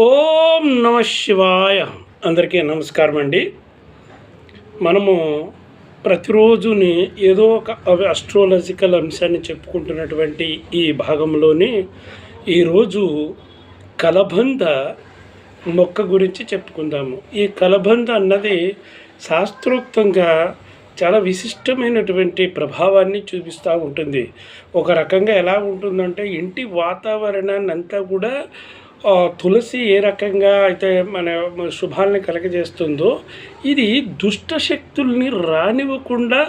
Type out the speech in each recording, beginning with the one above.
ఓం నమ శివాయ. అందరికీ నమస్కారం అండి. మనము ప్రతిరోజుని ఏదో ఒక అస్ట్రాలజికల్ అంశాన్ని చెప్పుకుంటున్నటువంటి ఈ భాగంలోని ఈరోజు కలబంద మొక్క గురించి చెప్పుకుందాము. ఈ కలబంద అన్నది శాస్త్రోక్తంగా చాలా విశిష్టమైనటువంటి ప్రభావాన్ని చూపిస్తూ ఉంటుంది. ఒక రకంగా ఎలా ఉంటుందంటే ఇంటి వాతావరణాన్ని అంతా కూడా తులసి ఏ రకంగా అయితే మన శుభాలని కలగజేస్తుందో ఇది దుష్ట శక్తుల్ని రానివ్వకుండా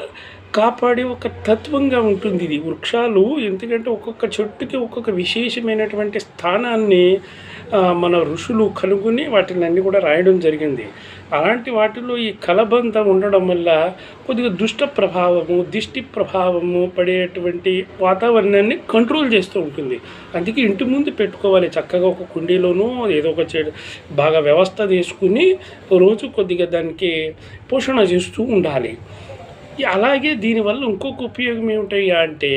కాపాడే ఒక తత్వంగా ఉంటుంది ఇది. వృక్షాలు ఎందుకంటే ఒక్కొక్క చెట్టుకి ఒక్కొక్క విశేషమైనటువంటి స్థానాన్ని మన ఋషులు కనుగొని వాటిని అన్ని కూడా రాయడం జరిగింది. అలాంటి వాటిలో ఈ కలబంద ఉండడం వల్ల కొద్దిగా దుష్ట ప్రభావము దిష్టి ప్రభావము పడేటువంటి వాతావరణాన్ని కంట్రోల్ చేస్తూ ఉంటుంది. అందుకే ఇంటి ముందు పెట్టుకోవాలి. చక్కగా ఒక కుండీలోనూ ఏదో ఒక చెడు బాగా వ్యవస్థ తీసుకుని రోజు కొద్దిగా దానికి పోషణ చేస్తూ ఉండాలి. అలాగే దీనివల్ల ఇంకొక ఉపయోగం ఏమిటయ్యా అంటే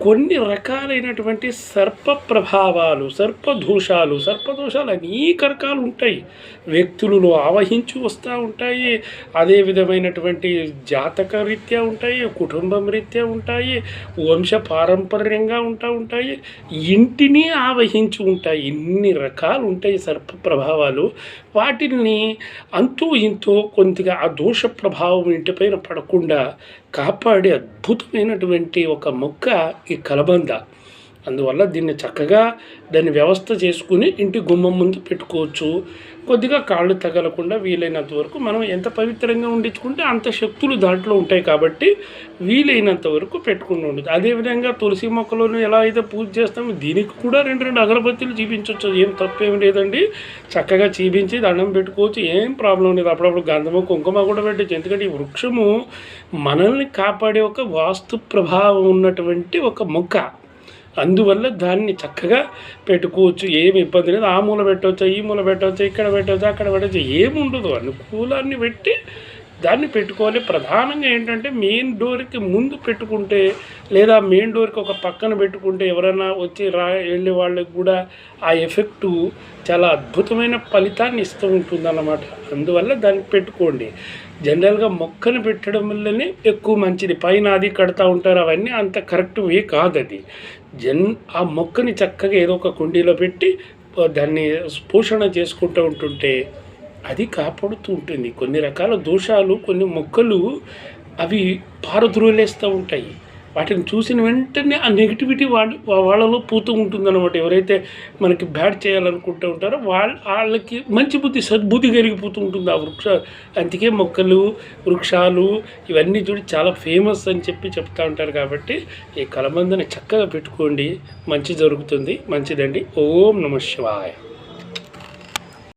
కొన్ని రకాలైనటువంటి సర్ప ప్రభావాలు సర్పదోషాలు సర్పదోషాలు అనేక రకాలు ఉంటాయి. వ్యక్తులలో ఆవహించి వస్తూ ఉంటాయి. అదే విధమైనటువంటి జాతక రీత్యా ఉంటాయి కుటుంబం రీత్యా ఉంటాయి వంశ పారంపర్యంగా ఉంటా ఉంటాయి. ఇంటిని ఆవహించి ఉంటాయి. ఇన్ని రకాలు ఉంటాయి సర్ప ప్రభావాలు. వాటిని అంతూ ఇంతో కొద్దిగా ఆ దోష ప్రభావం ఇంటిపైన పడకుండా కాపాడే అద్భుతమైనటువంటి ఒక మొక్క ఈ కలబంద. అందువల్ల దీన్ని చక్కగా దాన్ని వ్యవస్థ చేసుకుని ఇంటి గుమ్మం ముందు పెట్టుకోవచ్చు. కొద్దిగా కాళ్ళు తగలకుండా వీలైనంత వరకు మనం ఎంత పవిత్రంగా ఉండించుకుంటే అంత శక్తులు దాంట్లో ఉంటాయి కాబట్టి వీలైనంత వరకు పెట్టుకుని ఉండదు అదేవిధంగా తులసి మొక్కలను ఎలా అయితే పూజ చేస్తామో దీనికి కూడా రెండు రెండు అగరబత్తీలు చూపించవచ్చు ఏం తప్పేం లేదండి. చక్కగా చూపించి దండం పెట్టుకోవచ్చు. ఏం ప్రాబ్లం లేదు. అప్పుడప్పుడు గంధము కుంకుమ కూడా పెట్టచ్చు. ఎందుకంటే ఈ వృక్షము మనల్ని కాపాడే ఒక వాస్తు ప్రభావం ఉన్నటువంటి ఒక మొక్క. అందువల్ల దాన్ని చక్కగా పెట్టుకోవచ్చు. ఏమి ఇబ్బంది లేదు. ఆ మూల పెట్టవచ్చు ఈ మూల పెట్టవచ్చు ఇక్కడ పెట్టవచ్చు అక్కడ పెట్టవచ్చు ఏమి ఉండదు. అనుకూలాన్ని పెట్టి దాన్ని పెట్టుకోవాలి. ప్రధానంగా ఏంటంటే మెయిన్ డోర్కి ముందు పెట్టుకుంటే లేదా మెయిన్ డోర్కి ఒక పక్కన పెట్టుకుంటే ఎవరైనా వచ్చి రా వెళ్ళే వాళ్ళకి కూడా ఆ ఎఫెక్టు చాలా అద్భుతమైన ఫలితాన్ని ఇస్తూ ఉంటుంది అన్నమాట అందువల్ల దాన్ని పెట్టుకోండి. జనరల్గా మొక్కను పెట్టడం వల్లనే ఎక్కువ మంచిది. పైన అది కడతా ఉంటారు. అవన్నీ అంత కరెక్ట్ వే కాదు అది జన్ ఆ మొక్కని చక్కగా ఏదో ఒక కుండీలో పెట్టి దాన్ని పోషణ చేసుకుంటూ ఉంటుంటే అది కాపాడుతూ ఉంటుంది. కొన్ని రకాల దోషాలు కొన్ని మొక్కలు అవి పారద్రోలేస్తూ ఉంటాయి. వాటిని చూసిన వెంటనే ఆ నెగిటివిటీ వాళ్ళు వాళ్ళలో పోతూ ఉంటుందన్నమాట. ఎవరైతే మనకి బ్యాడ్ చేయాలనుకుంటూ ఉంటారో వాళ్ళ వాళ్ళకి మంచి బుద్ధి సద్బుద్ధి కలిగిపోతూ ఉంటుంది ఆ వృక్ష. అందుకే మొక్కలు వృక్షాలు ఇవన్నీ చూడి చాలా ఫేమస్ అని చెప్పి చెప్తా ఉంటారు కాబట్టి ఈ కలబందని చక్కగా పెట్టుకోండి. మంచి జరుగుతుంది. మంచిదండి. ఓం నమ శివాయ.